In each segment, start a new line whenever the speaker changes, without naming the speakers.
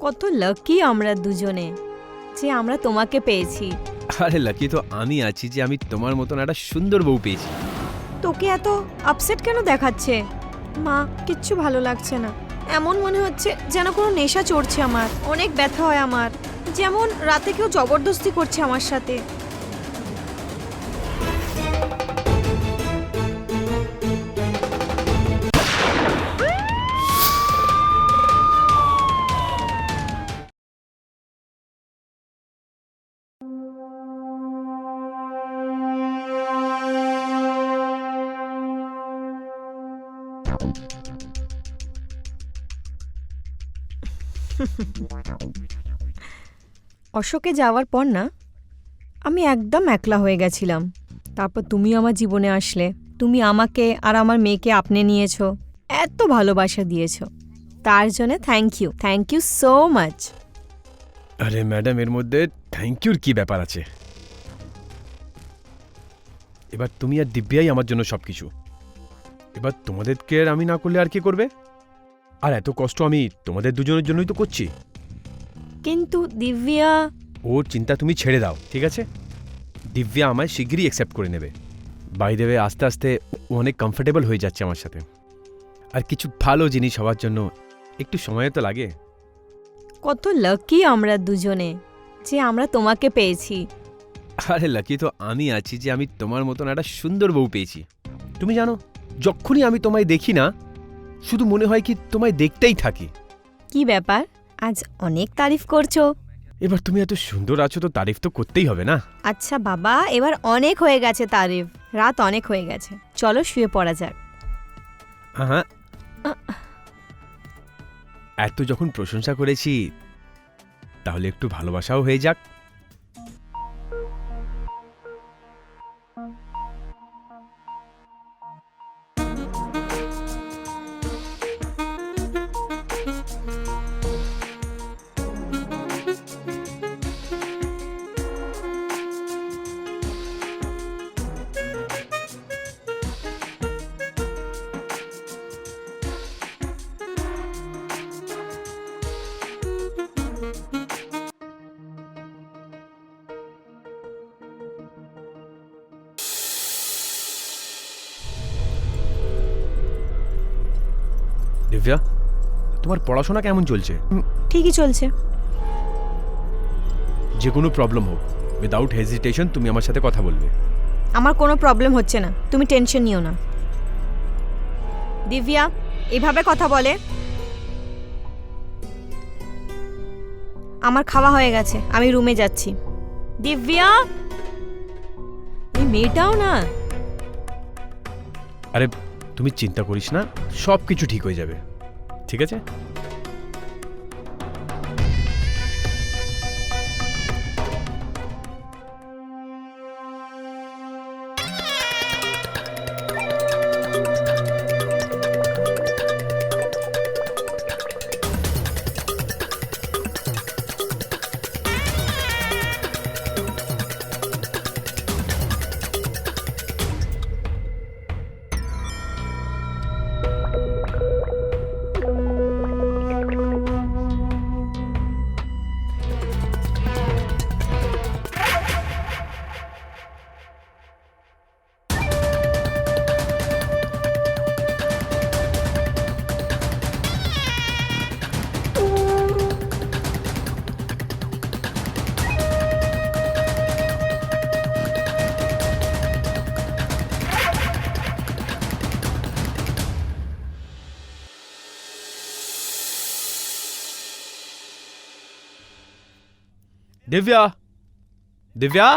কত লাকি আমরা দুজনে যে আমরা তোমাকে পেয়েছি।
আরে লাকি তো আমি আছি যে আমি তোমার মতন একটা সুন্দর বউ পেয়েছি।
তোকে এত আপসেট কেন দেখাচ্ছে? মা কিচ্ছু ভালো লাগছে না। এমন মনে হচ্ছে যেন কোনো নেশা চড়ছে আমার অনেক ব্যথা হয় আমার। যেমন রাতে কেউ জবরদস্তি করছে আমার সাথে। অশোকে যাওয়ার পর না, আমি একদম একলা হয়ে গেছিলাম। তারপর তুমি আমার জীবনে আসলে। তুমি আমাকে আর আমার মেয়েকে আপনি নিয়েছো। এত ভালোবাসা দিয়েছ। তার জন্য thank you thank you so much
আরে ম্যাডাম, এর মধ্যে থ্যাংক ইউর কি ব্যাপার আছে? এবার তুমি আর দিব্যাই আমার জন্য সব কিছু এবার তোমাদেরকে আর আমি না করলে আর কি করবে? আর এত কষ্ট আমি তোমাদের দুজনের জন্যই তো করছি।
কিন্তু দিব্যা
ওর চিন্তা তুমি ছেড়ে দাও ঠিক আছে? দিব্যা আমায় শিগগিরই অ্যাকসেপ্ট করে নেবে। বাই দেবে আস্তে আস্তে ও অনেক কমফোর্টেবল হয়ে যাচ্ছে আমার সাথে। আর কিছু ভালো জিনিস হওয়ার জন্য একটু সময় তো লাগে।
কত লাকি আমরা দুজনে। যে আমরা তোমাকে পেয়েছি।
আরে লাকি তো আমি আছি যে আমি তোমার মতন একটা সুন্দর বউ পেয়েছি। তুমি জানো যখনই আমি তোমায় দেখি না শুধু মনে হয় কি তোমায় দেখতেই থাকি।
কি ব্যাপার? আজ অনেক তারিফ করছ।
এবার তুমি এত সুন্দর আছো তো তারিফ তো করতেই হবে না?
আচ্ছা বাবা এবার অনেক হয়ে গেছে তারিফ। রাত অনেক হয়ে গেছে। চলো শুয়ে পড়া যাক।
হ্যাঁ এত যখন প্রশংসা করেছি তাহলে একটু ভালোবাসাও হয়ে যাক। দিব্যা তোমার পড়াশোনা কেমন চলছে?
ঠিকই চলছে।
যে কোনো প্রবলেম হোক উইদাউট হেজিটেশন তুমি আমার সাথে কথা বলবে।
আমার কোনো প্রবলেম হচ্ছে না তুমি টেনশন নিও না। দিব্যা এভাবে কথা বলে। আমার খাওয়া হয়ে গেছে আমি রুমে যাচ্ছি। দিব্যা! এই মেয়েটাও না?
আরে তুমি চিন্তা করিস না সব কিছু ঠিক হয়ে যাবে। ঠিক আছে? দিব্যা? দিব্যা?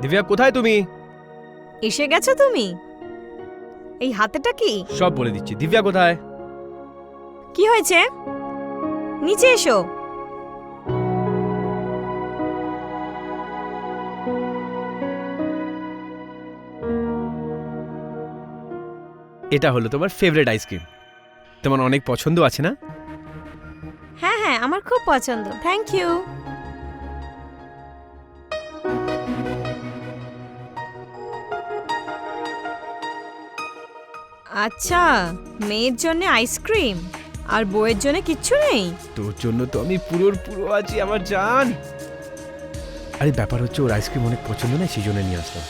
দিব্যা কোথায় তুমি?
এসে গেছো তুমি? এই হাতেটা কি?
সব বলে দিচ্ছি। দিব্যা কোথায়?
কি হয়েছে? নিচে এসো।
এটা হলো তোমার ফেভারিট আইসক্রিম তোমার অনেক পছন্দ আছে না?
হ্যাঁ আমার খুব পছন্দ। থ্যাংক ইউ আচ্ছা মেয়ের জন্য আইসক্রিম আর বইয়ের জন্য কিচ্ছু নেই?
তোর জন্য তো আমি পুরোর পুরো আছি, আমার জান। আরে, ব্যাপার হচ্ছে ওর আইসক্রিম অনেক পছন্দ না সেই জন্য নিয়ে আসলাম।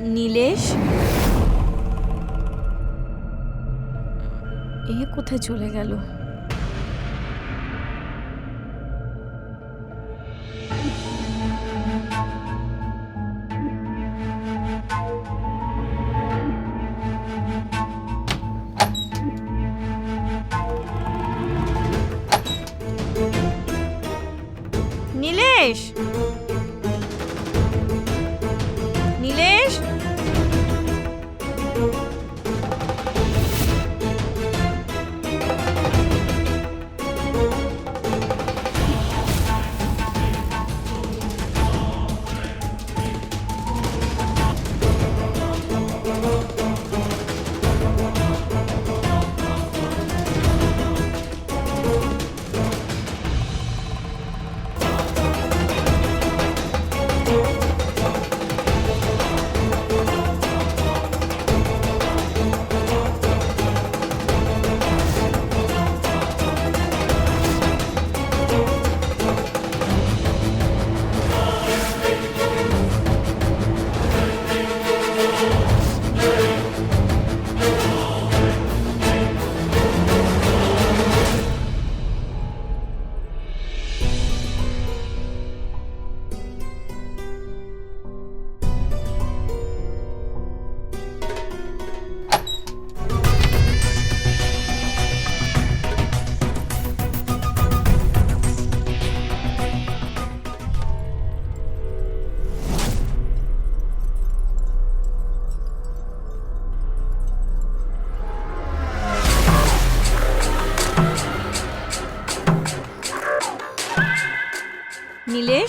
নীলেশ? এ কোথায় চলে গেল?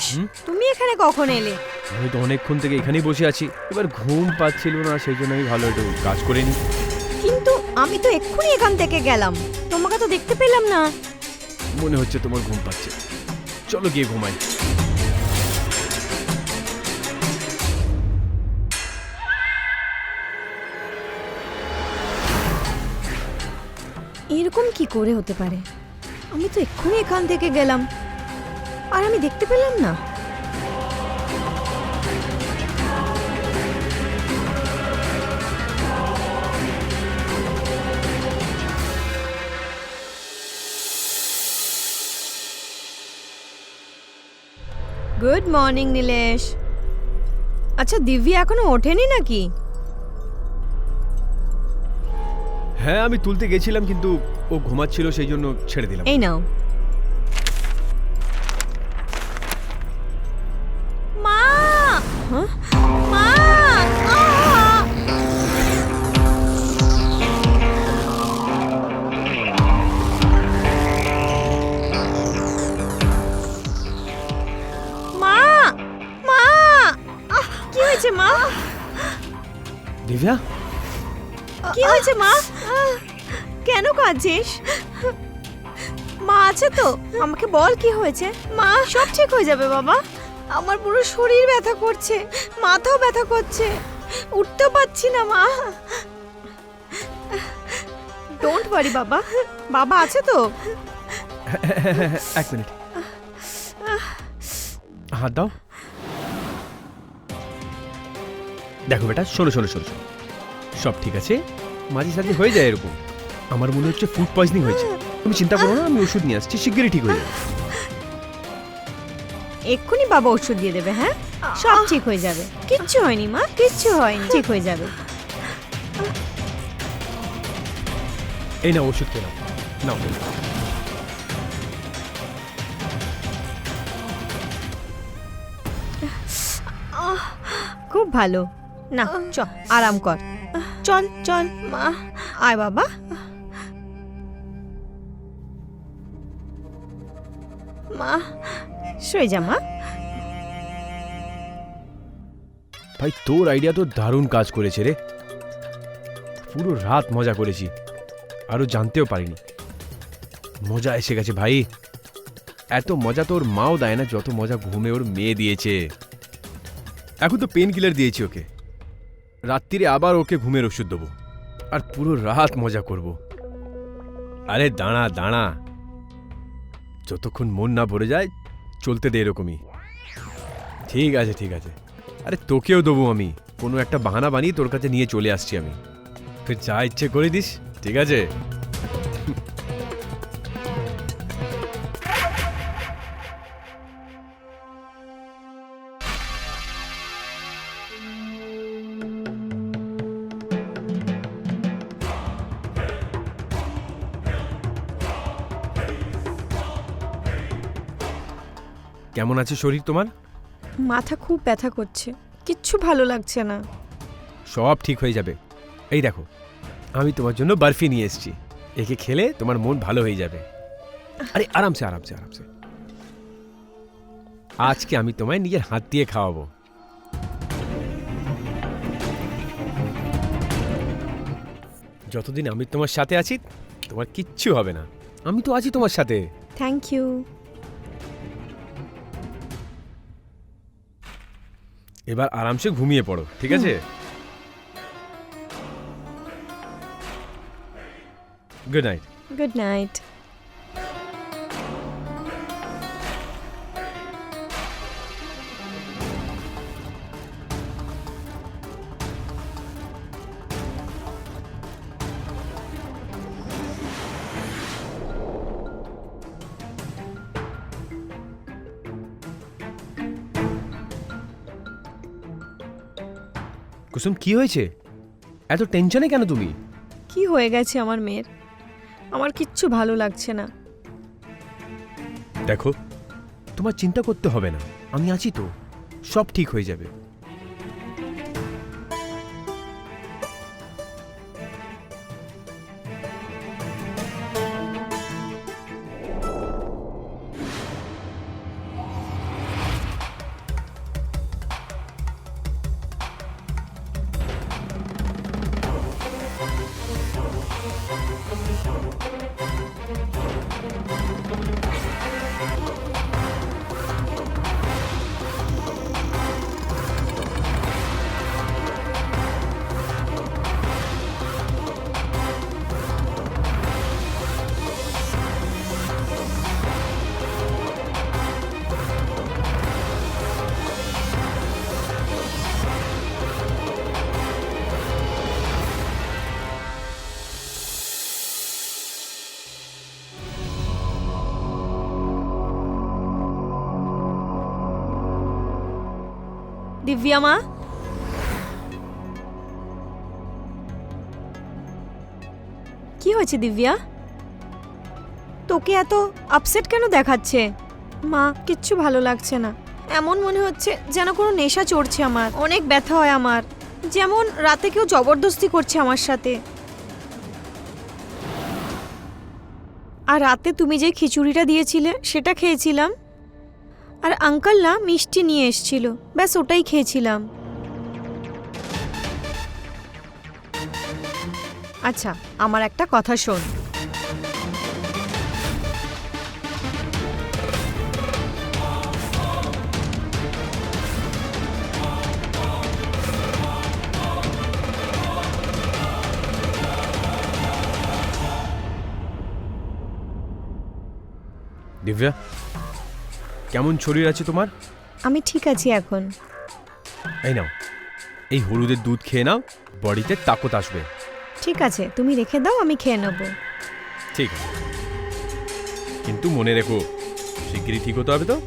নীলেশ তুমি এখানে কখন এলে?
আমি তো অনেকক্ষণ থেকে এখানেই বসে আছি। এবার ঘুম পাচ্ছিল না সেই জন্য আমি ভালো একটু কাজ করে নিই।
কিন্তু আমি তো এক্ষুনি এখান থেকে গেলাম। তোমাকে তো দেখতে পেলাম না।
মনে হচ্ছে তোমার ঘুম পাচ্ছে। চলো গিয়ে ঘুমাই।
এরকম কি করে হতে পারে? আমি তো এক্ষুনি এখান থেকে গেলাম। আর আমি দেখতে পেলাম না। গুড মর্নিং নীলেশ আচ্ছা দিব্যি এখনও ওঠেনি নাকি?
হ্যাঁ আমি তুলতে গেছিলাম কিন্তু ও ঘুমাচ্ছিল সেই জন্য ছেড়ে দিলাম।
এই নাও।
দিব্যা?
কি হয়েছে মা? কেন কাঁদছিস? মা আছে তো। আমাকে বল কি হয়েছে। মা। সব ঠিক হয়ে যাবে বাবা। আমার পুরো শরীর ব্যথা করছে মাথাও ব্যথা করছে। উঠতেও পারছি না মা। ডোন্ট ওয়ারি বাবা। বাবা আছে তো।
এক মিনিট। হাত দাও। দেখো বেটা শোনো শোনো শোনো শোনো। সব ঠিক আছে? মাঝে সাঝে হয়ে যায় এরকম। আমার মনে হচ্ছে ফুড পয়জনিং হয়েছে। তুমি চিন্তা করো না আমি ওষুধ নিয়ে আসছি শিগগিরই ঠিক হয়ে যাবে।
এক্ষুনি বাবা ওষুধ দিয়ে দেবে হ্যাঁ? সব ঠিক হয়ে যাবে। কিচ্ছু হয়নি মা কিচ্ছু হয়নি ঠিক হয়ে যাবে।
এই না ওষুধ খেলাম নাও।
খুব ভালো। না চল আরাম কর। চল চল। মা। আয় বাবা। মা। শুয়ে যা মা।
ভাই তোর আইডিয়া তো দারুণ কাজ করেছে রে। পুরো রাত মজা করেছি। আরও জানতেও পারিনি। মজা এসে গেছে ভাই। এত মজা তোর মাও দেয় না যত মজা ঘুমে ওর মেয়ে দিয়েছে। এখন তো পেন কিলার দিয়েছি ওকে। রাত্রিরে আবার ওকে ঘুমের ওষুধ দেবো। আর পুরো রাত মজা করব। আরে দাঁড়া দাঁড়া। যতক্ষণ মন না ভরে যায়, চলতে দে এরকমই। ঠিক আছে ঠিক আছে। আরে তোকেও দেবো আমি। কোনো একটা বাহানা বানিয়ে তোর কাছে নিয়ে চলে আসছি আমি। তুই যা ইচ্ছে করে দিস, ঠিক আছে? কেমন আছে শরীর তোমার?
মাথা খুব ব্যথা করছে। কিচ্ছু ভালো লাগছে না।
সব ঠিক হয়ে যাবে। এই দেখো আমি তোমার জন্য বরফি নিয়ে এসেছি। একে খেলে তোমার মন ভালো হয়ে যাবে। আরে আরামসে আরামসে আরামসে। আজকে আমি তোমায় নিজের হাত দিয়ে খাওয়াবো। যতদিন আমি তোমার সাথে আছি তোমার কিচ্ছু হবে না। আমি তো আছি তোমার সাথে।
থ্যাংক ইউ
এবার আরামসে ঘুমিয়ে পড়ো ঠিক আছে? Good night
good night
Kusum কি হয়েছে? এত টেনশনে কেন তুমি?
কি হয়ে গেছে আমার মেয়ের? আমার কিচ্ছু ভালো লাগছে না।
দেখো তোমার চিন্তা করতে হবে না। আমি আছি তো। সব ঠিক হয়ে যাবে।
দিব্যা মা? কি হয়েছে দিব্যা? তোকে এত আপসেট কেন দেখাচ্ছে? মা, কিচ্ছু ভালো লাগছে না। এমন মনে হচ্ছে যেন কোনো নেশা চড়ছে আমার, অনেক ব্যথা হয় আমার। যেমন রাতে কেউ জবরদস্তি করছে আমার সাথে। আর রাতে তুমি যে খিচুড়িটা দিয়েছিলে, সেটা খেয়েছিলাম? আর আঙ্কাল না মিষ্টি নিয়ে এসছিল। ব্যাস, ওটাই খেয়েছিলাম। আচ্ছা আমার একটা কথা শোন।
দিব্যা কেমন শরীর আছে তোমার?
আমি ঠিক আছি এখন।
এই নাও। এই হলুদের দুধ খেয়ে নাও বডিতে তাকত আসবে।
ঠিক আছে তুমি রেখে দাও আমি খেয়ে নেব।
ঠিক আছে। কিন্তু মনে রেখো শিগগিরই ঠিক হতে হবে তো?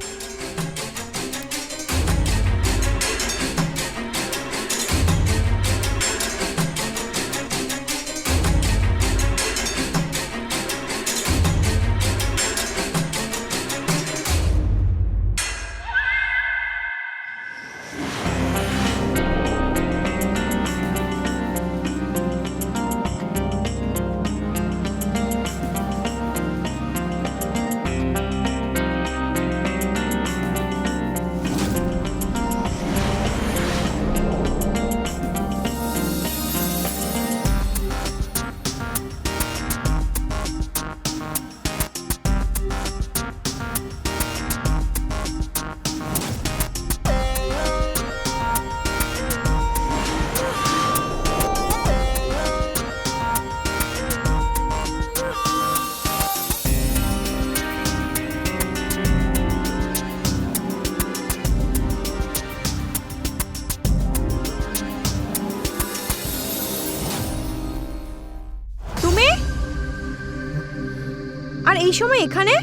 এই সময় এখানে?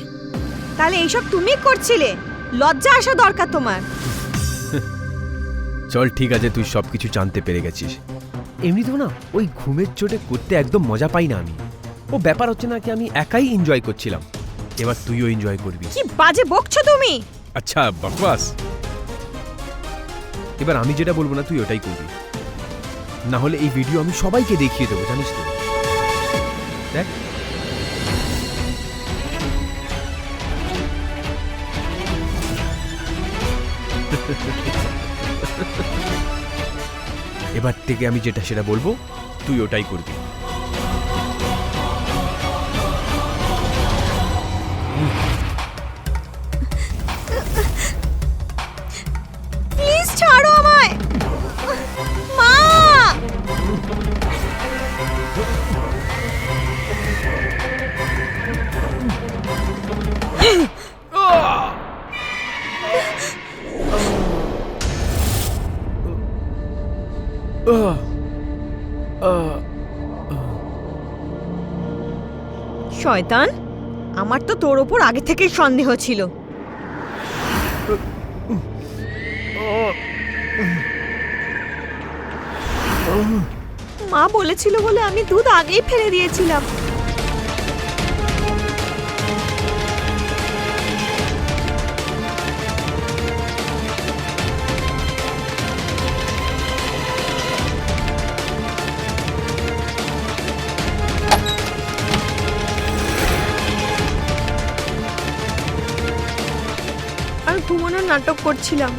তাহলে এইসব তুমি করছিলে। লজ্জা আসা দরকার তোমার।
চল ঠিক আছে তুই সব কিছু জানতে পেরে গেছিস। এমনি এমনিতেও না ওই ঘুমের চোটে করতে একদম মজা পাই না আমি। ও ব্যাপার হচ্ছে না কি আমি একাই এনজয় করছিলাম। এবার তুইও এনজয় করবি।
কি বাজে বকছো তুমি?
আচ্ছা বকবাস। এবার আমি যেটা বলব না তুই ওটাই করবি। না হলে এই ভিডিও আমি সবাইকে দেখিয়ে দেবো জানিস তো। দেখ। এবার থেকে আমি যেটা সেটা বলব তুই ওটাই করবি।
শয়তান? আমার তো তোর ওপর আগে থেকেই সন্দেহ ছিল। মা বলেছিল বলে আমি দুধ আগেই ফেলে দিয়েছিলাম। নাটক করছিলাম।